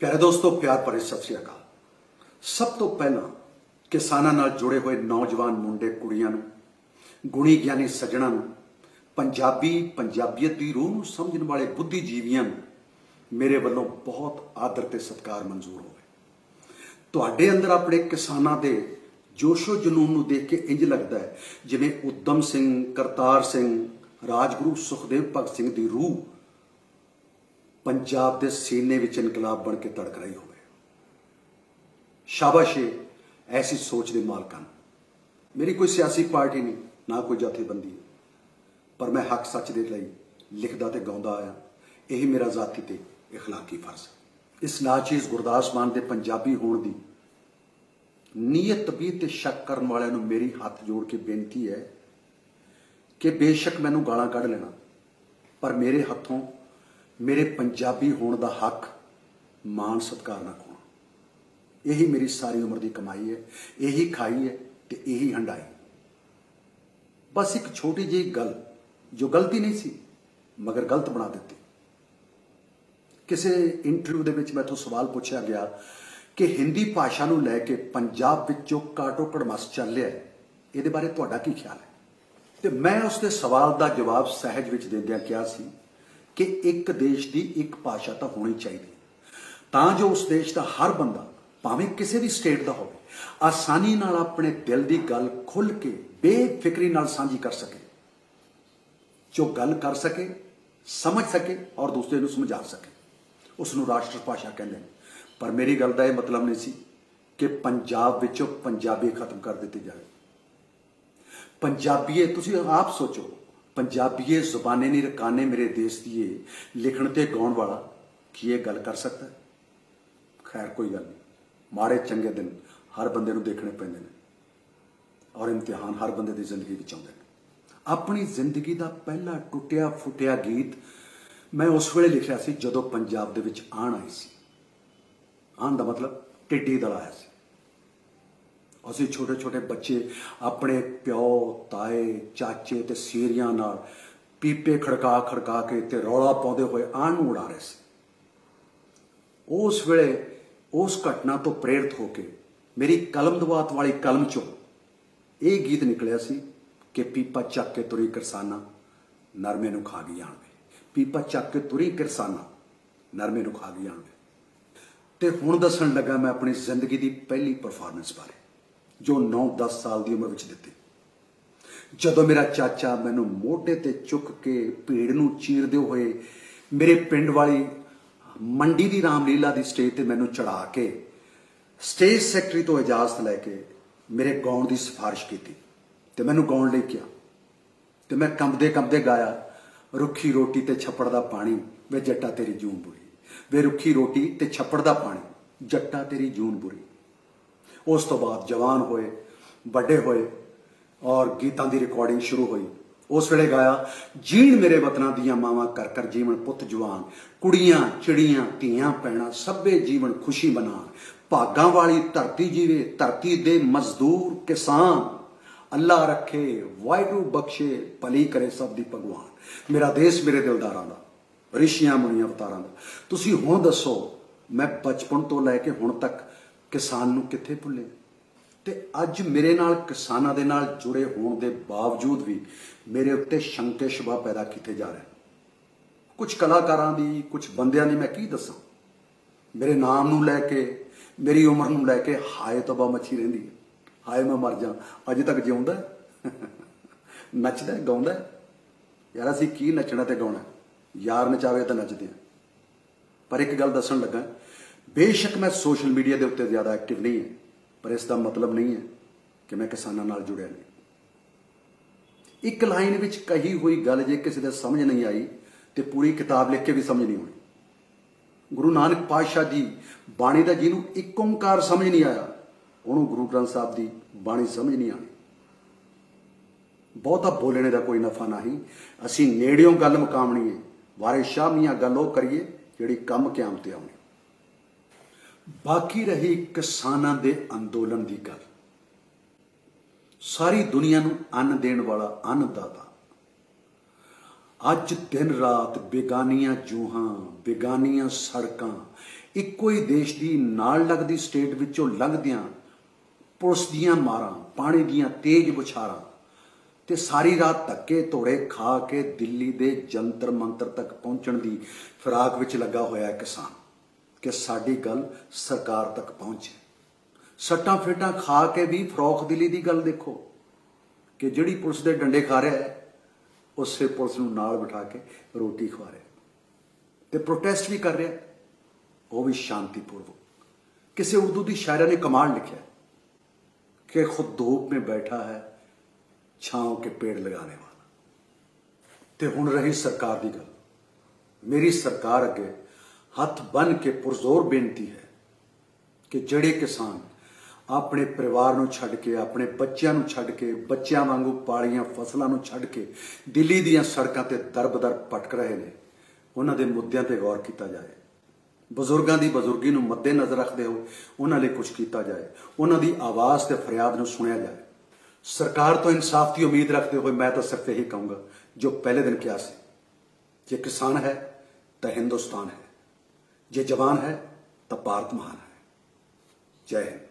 ਪਿਆਰੇ ਦੋਸਤੋ, ਪਿਆਰ ਭਰੇ ਸਤਿ ਸ਼੍ਰੀ ਅਕਾਲ। ਸਭ ਤੋਂ ਪਹਿਲਾਂ ਕਿਸਾਨਾਂ ਨਾਲ ਜੁੜੇ ਹੋਏ ਨੌਜਵਾਨ ਮੁੰਡੇ, ਕੁੜੀਆਂ ਨੂੰ, ਗੁਣੀ ਗਿਆਨੀ ਸੱਜਣਾਂ ਨੂੰ, ਪੰਜਾਬੀ ਪੰਜਾਬੀਅਤ ਦੀ ਰੂਹ ਨੂੰ ਸਮਝਣ ਵਾਲੇ ਬੁੱਧੀਜੀਵੀਆਂ ਨੂੰ ਮੇਰੇ ਵੱਲੋਂ ਬਹੁਤ ਆਦਰ ਤੇ ਸਤਿਕਾਰ ਮਨਜ਼ੂਰ ਹੋਵੇ। ਤੁਹਾਡੇ ਅੰਦਰ ਆਪਣੇ ਕਿਸਾਨਾਂ ਦੇ ਜੋਸ਼ੋ ਜਨੂਨ ਨੂੰ ਦੇਖ ਕੇ ਇੰਜ ਲੱਗਦਾ ਹੈ ਜਿਵੇਂ ਉਦਮ ਸਿੰਘ, ਕਰਤਾਰ ਸਿੰਘ, ਰਾਜਗੁਰੂ ਸੁਖਦੇਵ ਭਗਤ ਸਿੰਘ ਦੀ ਰੂਹ ਪੰਜਾਬ ਦੇ ਸੀਨੇ ਵਿੱਚ ਇਨਕਲਾਬ ਬਣ ਕੇ ਤੜਕ ਰਹੀ ਹੋਵੇ ਸ਼ਾਬਾਸ਼ ਏ ਐਸੀ ਸੋਚ ਦੇ ਮਾਲਕਾਂ ਨੂੰ। ਮੇਰੀ ਕੋਈ ਸਿਆਸੀ ਪਾਰਟੀ ਨਹੀਂ ਨਾ ਕੋਈ ਜਥੇਬੰਦੀ ਪਰ ਮੈਂ ਹੱਕ ਸੱਚ ਦੇ ਲਈ ਲਿਖਦਾ ਤੇ ਗਾਉਂਦਾ ਆਇਆ ਇਹੀ ਮੇਰਾ ਜ਼ਾਤੀ ਤੇ اخلاقی ਫਰਜ਼ ਹੈ ਇਸ ਨਾਚੀਜ਼ ਗੁਰਦਾਸ ਮਾਨ ਦੇ ਪੰਜਾਬੀ ਹੋਣ ਦੀ ਨੀਅਤ ਤਬੀਅਤ ਤੇ ਸ਼ੱਕ ਕਰਨ ਵਾਲਿਆਂ ਨੂੰ ਮੇਰੀ ਹੱਥ ਜੋੜ ਕੇ ਬੇਨਤੀ ਹੈ ਕਿ ਬੇਸ਼ੱਕ ਮੈਨੂੰ ਗਾਲਾਂ ਕੱਢ ਲੈਣਾ ਪਰ ਮੇਰੇ ਹੱਥੋਂ ਮੇਰੇ ਪੰਜਾਬੀ ਹੋਣ ਦਾ ਹੱਕ ਮਾਣ ਸਤਿਕਾਰ ਨਾ ਖੋਣਾ। ਇਹੀ ਮੇਰੀ ਸਾਰੀ ਉਮਰ ਦੀ ਕਮਾਈ ਹੈ, ਇਹੀ ਖਾਈ ਹੈ ਤੇ ਇਹੀ ਹੰਡਾਈ ਬਸ ਇੱਕ ਛੋਟੀ ਜਿਹੀ ਗੱਲ ਜੋ ਗਲਤੀ ਨਹੀਂ ਸੀ, ਮਗਰ ਗਲਤ ਬਣਾ ਦਿੱਤੀ। ਕਿਸੇ ਇੰਟਰਵਿਊ ਦੇ ਵਿੱਚ ਮੈਥੋਂ ਸਵਾਲ ਪੁੱਛਿਆ ਗਿਆ ਕਿ ਹਿੰਦੀ ਭਾਸ਼ਾ ਨੂੰ ਲੈ ਕੇ ਪੰਜਾਬ ਵਿੱਚ ਜੋ ਕਾਟੋ ਕੜਮਸ ਚੱਲ ਰਿਹਾ ਹੈ, ਇਹਦੇ ਬਾਰੇ ਤੁਹਾਡਾ ਕੀ ਖਿਆਲ ਹੈ? ਤੇ ਮੈਂ ਉਸ ਦੇ ਸਵਾਲ ਦਾ ਜਵਾਬ ਸਹਿਜ ਵਿੱਚ ਦਿੰਦਿਆਂ ਕਿਹਾ ਸੀ ਕਿ ਇੱਕ ਦੇਸ਼ ਦੀ ਇੱਕ ਭਾਸ਼ਾ ਤਾਂ ਹੋਣੀ ਚਾਹੀਦੀ ਹੈ। ਤਾਂ ਜੋ ਉਸ ਦੇਸ਼ ਦਾ ਹਰ ਬੰਦਾ, ਭਾਵੇਂ ਕਿਸੇ ਵੀ ਸਟੇਟ ਦਾ ਹੋਵੇ, ਆਸਾਨੀ ਨਾਲ ਆਪਣੇ ਦਿਲ ਦੀ ਗੱਲ ਖੁੱਲ ਕੇ ਬੇਫਿਕਰੀ ਨਾਲ ਸਾਂਝੀ ਕਰ ਸਕੇ। ਜੋ ਗੱਲ ਕਰ ਸਕੇ, ਸਮਝ ਸਕੇ ਔਰ ਦੂਸਰੇ ਨੂੰ ਸਮਝਾ ਸਕੇ। ਉਸ ਨੂੰ ਰਾਸ਼ਟਰ ਭਾਸ਼ਾ ਕਹਿੰਦੇ ਨੇ। ਪਰ ਮੇਰੀ ਗੱਲ ਦਾ ਇਹ ਮਤਲਬ ਨਹੀਂ ਸੀ ਕਿ ਪੰਜਾਬ ਵਿੱਚੋਂ ਪੰਜਾਬੀ ਖਤਮ ਕਰ ਦਿੱਤੀ ਜਾਵੇ। ਪੰਜਾਬੀਏ, ਤੁਸੀਂ ਆਪ ਸੋਚੋ ਪੰਜਾਬੀਏ ਜ਼ੁਬਾਨੇ ਨਹੀਂ ਰਕਾਨੇ ਮੇਰੇ ਦੇਸ਼ ਦੀਏ। ਲਿਖਣ ਤੇ ਗਾਉਣ ਵਾਲਾ ਕੀ ਇਹ ਗੱਲ ਕਰ ਸਕਦਾ? ਖੈਰ, ਕੋਈ ਗੱਲ ਨਹੀਂ ਮਾੜੇ ਚੰਗੇ ਦਿਨ ਹਰ ਬੰਦੇ ਨੂੰ ਦੇਖਣੇ ਪੈਂਦੇ ਨੇ ਔਰ ਇਮਤਿਹਾਨ ਹਰ ਬੰਦੇ ਦੀ ਜ਼ਿੰਦਗੀ ਵਿੱਚ ਆਉਂਦੇ ਨੇ। ਆਪਣੀ ਜ਼ਿੰਦਗੀ ਦਾ ਪਹਿਲਾ ਟੁੱਟਿਆ ਫੁੱਟਿਆ ਗੀਤ ਮੈਂ ਉਸ ਵੇਲੇ ਲਿਖਿਆ ਸੀ ਜਦੋਂ ਪੰਜਾਬ ਦੇ ਵਿੱਚ ਆਣ ਆਈ ਸੀ। ਆਣ ਦਾ ਮਤਲਬ ਟਿੱਡੀ ਦਲ ਆਇਆ ਸੀ। ਅਸੀਂ ਛੋਟੇ ਛੋਟੇ ਬੱਚੇ ਆਪਣੇ ਪਿਓ, ਤਾਏ, ਚਾਚੇ ਤੇ ਸੀਰੀਆਂ ਨਾਲ ਪੀਪੇ ਖੜਕਾ ਖੜਕਾ ਕੇ ਤੇ ਰੌਲਾ ਪਾਉਂਦੇ ਹੋਏ ਆਣ ਨੂੰ ਉਡਾ ਰਹੇ ਸੀ। ਉਸ ਵੇਲੇ ਉਸ ਘਟਨਾ ਤੋਂ ਪ੍ਰੇਰਿਤ ਹੋ ਕੇ ਮੇਰੀ ਕਲਮ ਦਵਾਤ ਵਾਲੀ ਕਲਮ ਚੋਂ ਇਹ ਗੀਤ ਨਿਕਲਿਆ ਸੀ ਕਿ ਪੀਪਾ ਚੱਕ ਕੇ ਤੁਰੀ ਕਿਰਸਾਨਾ, ਨਰਮੇ ਨੂੰ ਖਾ ਗਈ ਜਾਣਵੇ ਪੀਪਾ ਚੱਕ ਕੇ ਤੁਰੀ ਕਿਰਸਾਨਾ, ਨਰਮੇ ਨੂੰ ਖਾ ਗਈ ਜਾਣਵੇ ਤੇ ਹੁਣ ਦੱਸਣ ਲੱਗਾ ਮੈਂ ਆਪਣੀ ਜ਼ਿੰਦਗੀ ਦੀ ਪਹਿਲੀ ਪਰਫਾਰਮੈਂਸ ਬਾਰੇ। ਜੋ 9-10 ਸਾਲ ਦੀ ਉਮਰ ਵਿੱਚ ਦਿੱਤੀ। ਜਦੋਂ ਮੇਰਾ ਚਾਚਾ ਮੈਨੂੰ ਮੋਢੇ ਤੇ ਚੁੱਕ ਕੇ ਭੀੜ ਨੂੰ ਚੀਰਦੇ ਹੋਏ ਮੇਰੇ ਪਿੰਡ ਵਾਲੀ ਮੰਡੀ ਦੀ ਰਾਮਲੀਲਾ ਦੀ ਸਟੇਜ ਤੇ ਮੈਨੂੰ ਚੜਾ ਕੇ, ਸਟੇਜ ਸੈਕਟਰੀ ਤੋਂ ਇਜਾਜ਼ਤ ਲੈ ਕੇ ਮੇਰੇ ਗਾਉਣ ਦੀ ਸਿਫਾਰਿਸ਼ ਕੀਤੀ ਤੇ ਮੈਨੂੰ ਗਾਉਣ ਲਈ ਕਿਹਾ। ਤੇ ਮੈਂ ਕੰਬਦੇ ਕੰਬਦੇ ਗਾਇਆ, ਰੁੱਖੀ ਰੋਟੀ ਤੇ ਛੱਪੜ ਦਾ ਪਾਣੀ, ਵੇ ਜੱਟਾ ਤੇਰੀ ਜੂਨ ਬੁਰੀ। ਵੇ ਰੁੱਖੀ ਰੋਟੀ ਤੇ ਛੱਪੜ ਦਾ ਪਾਣੀ, ਜੱਟਾ ਤੇਰੀ ਜੂਨ ਬੁਰੀ। ਉਸ ਤੋਂ ਬਾਅਦ ਜਵਾਨ ਹੋਏ, ਵੱਡੇ ਹੋਏ ਔਰ ਗੀਤਾਂ ਦੀ ਰਿਕਾਰਡਿੰਗ ਸ਼ੁਰੂ ਹੋਈ। ਉਸ ਵੇਲੇ ਗਾਇਆ, ਜੀਣ ਮੇਰੇ ਵਤਨਾਂ ਦੀਆਂ ਮਾਵਾਂ ਕਰ ਕਰ ਜੀਵਨ ਪੁੱਤ ਜਵਾਨ, ਕੁੜੀਆਂ, ਚਿੜੀਆਂ, ਧੀਆਂ ਪੈਣਾ ਸਭੇ ਜੀਵਨ ਖੁਸ਼ੀ ਮਨਾਣ। ਭਾਗਾਂ ਵਾਲੀ ਧਰਤੀ ਜੀਵੇ, ਧਰਤੀ ਦੇ ਮਜ਼ਦੂਰ ਕਿਸਾਨ। ਅੱਲਾ ਰੱਖੇ, ਵਾਹਿਗੁਰੂ ਬਖਸ਼ੇ, ਭਲੀ ਕਰੇ ਸਭ ਦੀ ਭਗਵਾਨ। ਮੇਰਾ ਦੇਸ਼ ਮੇਰੇ ਦਿਲਦਾਰਾਂ ਦਾ, ਰਿਸ਼ੀਆਂ ਮੁਨੀਆਂ ਅਵਤਾਰਾਂ ਦਾ। ਤੁਸੀਂ ਹੁਣ ਦੱਸੋ, ਮੈਂ ਬਚਪਨ ਤੋਂ ਲੈ ਕੇ ਹੁਣ ਤੱਕ ਕਿਸਾਨ ਨੂੰ ਕਿੱਥੇ ਭੁੱਲੇ? ਤੇ ਅੱਜ ਮੇਰੇ ਨਾਲ ਕਿਸਾਨਾਂ ਦੇ ਨਾਲ ਜੁੜੇ ਹੋਣ ਦੇ ਬਾਵਜੂਦ ਵੀ ਮੇਰੇ ਉੱਤੇ ਸ਼ੰਕੇ ਸ਼ੁਬਾ ਪੈਦਾ ਕੀਤੇ ਜਾ ਰਹੇ ਕੁਝ ਕਲਾਕਾਰਾਂ ਦੀ, ਕੁਝ ਬੰਦਿਆਂ ਦੀ ਮੈਂ ਕੀ ਦੱਸਾਂ? ਮੇਰੇ ਨਾਮ ਨੂੰ ਲੈ ਕੇ, ਮੇਰੀ ਉਮਰ ਨੂੰ ਲੈ ਕੇ ਹਾਏ ਤਬਾ ਮੱਛੀ ਰਹਿੰਦੀ ਹੈ। ਹਾਏ ਮੈਂ ਮਰ ਜਾ ਅਜੇ ਤੱਕ ਜਿਉਂਦਾ ਨੱਚਦਾ ਗਾਉਂਦਾ ਯਾਰ ਅਸੀਂ ਕੀ ਨੱਚਣਾ ਤੇ ਗਾਉਣਾ ਯਾਰ ਨਚਾਵੇ ਤਾਂ ਨੱਚਦੇ ਆ ਪਰ ਇੱਕ ਗੱਲ ਦੱਸਣ ਲੱਗਾ ਬੇਸ਼ੱਕ ਮੈਂ ਸੋਸ਼ਲ ਮੀਡੀਆ ਦੇ ਉੱਤੇ ਜ਼ਿਆਦਾ ਐਕਟਿਵ ਨਹੀਂ ਹੈ, ਪਰ ਇਸ ਦਾ ਮਤਲਬ ਨਹੀਂ ਹੈ ਕਿ ਮੈਂ ਕਿਸਾਨਾਂ ਨਾਲ ਜੁੜਿਆ ਨਹੀਂ। ਇੱਕ ਲਾਈਨ ਵਿੱਚ ਕਹੀ ਹੋਈ ਗੱਲ ਜੇ ਕਿਸੇ ਦੇ ਸਮਝ ਨਹੀਂ ਆਈ, ਤੇ ਪੂਰੀ ਕਿਤਾਬ ਲਿਖ ਕੇ ਵੀ ਸਮਝ ਨਹੀਂ ਆਉਣੀ ਗੁਰੂ ਨਾਨਕ ਪਾਤਸ਼ਾਹ ਦੀ ਬਾਣੀ ਦਾ ਜਿਹਨੂੰ ਇੱਕ ਓੰਕਾਰ ਸਮਝ ਨਹੀਂ ਆਇਆ, ਉਹਨੂੰ ਗੁਰੂ ਗ੍ਰੰਥ ਸਾਹਿਬ ਦੀ ਬਾਣੀ ਸਮਝ ਨਹੀਂ ਆਣੀ ਬਹੁਤਾ ਬੋਲਣੇ ਦਾ ਕੋਈ ਨਫਾ ਨਹੀਂ, ਅਸੀਂ ਨੇੜਿਓਂ ਗੱਲ ਮੁਕਾਮਣੀ ਹੈ ਸ਼ਾਹ ਮੀਆਂ ਗੱਲ ਉਹ ਕਰੀਏ ਜਿਹੜੀ ਕੰਮ ਕਿਆਮ ਤੇ ਆਉਣੀ। ਬਾਕੀ ਰਹੀ ਕਿਸਾਨਾਂ ਦੇ ਅੰਦੋਲਨ ਦੀ ਗੱਲ। ਸਾਰੀ ਦੁਨੀਆ ਨੂੰ ਅੰਨ ਦੇਣ ਵਾਲਾ ਅੰਨਦਾਤਾ। ਅੱਜ ਦਿਨ ਰਾਤ ਬੇਗਾਨੀਆਂ ਜੂਹਾਂ, ਬੇਗਾਨੀਆਂ ਸੜਕਾਂ, ਇੱਕੋ ਹੀ ਦੇਸ਼ ਦੀ ਨਾਲ ਲੱਗਦੀ ਸਟੇਟ ਵਿੱਚੋਂ ਲੰਘਦਿਆਂ ਪੁਲਿਸ ਦੀਆਂ ਮਾਰਾਂ, ਪਾਣੀ ਦੀਆਂ ਤੇਜ਼ ਬੁਛਾਰਾਂ ਤੇ ਸਾਰੀ ਰਾਤ ਧੱਕੇ ਧੋੜੇ ਖਾ ਕੇ ਦਿੱਲੀ ਦੇ ਜੰਤਰ ਮੰਤਰ ਤੱਕ ਪਹੁੰਚਣ ਦੀ ਫਿਰਾਕ ਵਿੱਚ ਲੱਗਾ ਹੋਇਆ ਕਿਸਾਨ। ਕਿ ਸਾਡੀ ਗੱਲ ਸਰਕਾਰ ਤੱਕ ਪਹੁੰਚੇ। ਸੱਟਾਂ ਫੇਟਾਂ ਖਾ ਕੇ ਵੀ ਫਰੋਖ ਦਿਲੀ ਦੀ ਗੱਲ ਦੇਖੋ ਕਿ ਜਿਹੜੀ ਪੁਲਿਸ ਦੇ ਡੰਡੇ ਖਾ ਰਿਹਾ ਹੈ ਉਸੇ ਪੁਲਿਸ ਨੂੰ ਨਾਲ ਬਿਠਾ ਕੇ ਰੋਟੀ ਖਵਾ ਰਿਹਾ ਤੇ ਪ੍ਰੋਟੈਸਟ ਵੀ ਕਰ ਰਿਹਾ ਉਹ ਵੀ ਸ਼ਾਂਤੀਪੂਰਵਕ। ਕਿਸੇ ਉਰਦੂ ਦੀ ਸ਼ਾਇਰਾ ਨੇ ਕਮਾਲ ਲਿਖਿਆ ਕਿ ਖੁਦ ਧੋਪ ਮੇ ਬੈਠਾ ਹੈ, ਛਾਂਵ ਕੇ ਪੇੜ ਲਗਾਣੇ ਵਾਲਾ। ਤੇ ਹੁਣ ਰਹੀ ਸਰਕਾਰ ਦੀ ਗੱਲ। ਮੇਰੀ ਸਰਕਾਰ ਅੱਗੇ ਹੱਥ ਬੰਨ ਕੇ ਪੁਰਜ਼ੋਰ ਬੇਨਤੀ ਹੈ ਕਿ ਜਿਹੜੇ ਕਿਸਾਨ ਆਪਣੇ ਪਰਿਵਾਰ ਨੂੰ ਛੱਡ ਕੇ, ਆਪਣੇ ਬੱਚਿਆਂ ਨੂੰ ਛੱਡ ਕੇ, ਬੱਚਿਆਂ ਵਾਂਗੂ ਪਾਲੀਆਂ ਫਸਲਾਂ ਨੂੰ ਛੱਡ ਕੇ ਦਿੱਲੀ ਦੀਆਂ ਸੜਕਾਂ ਤੇ ਦਰਬਦਰ ਭਟਕ ਰਹੇ ਨੇ, ਉਹਨਾਂ ਦੇ ਮੁੱਦਿਆਂ ਤੇ ਗੌਰ ਕੀਤਾ ਜਾਏ। ਬਜ਼ੁਰਗਾਂ ਦੀ ਬਜ਼ੁਰਗੀ ਨੂੰ ਮੱਦੇ ਨਜ਼ਰ ਰੱਖਦੇ ਹੋਏ ਉਹਨਾਂ ਲਈ ਕੁਝ ਕੀਤਾ ਜਾਏ। ਉਹਨਾਂ ਦੀ ਆਵਾਜ਼ ਤੇ ਫਰਿਆਦ ਨੂੰ ਸੁਣਿਆ ਜਾਏ। ਸਰਕਾਰ ਤੋਂ ਇਨਸਾਫ ਦੀ ਉਮੀਦ ਰੱਖਦੇ ਹੋਏ ਮੈਂ ਤਾਂ ਸਿਰਫ ਇਹੀ ਕਹੂੰਗਾ, ਜੋ ਪਹਿਲੇ ਦਿਨ ਕਿਹਾ ਸੀ, ਜੇ ਕਿਸਾਨ ਹੈ ਤਾਂ ਹਿੰਦੁਸਤਾਨ ਹੈ। ਜੇ ਜਵਾਨ ਹੈ ਤਾਂ ਭਾਰਤ ਮਹਾਨ ਹੈ। ਜੈ ਹਿੰਦ।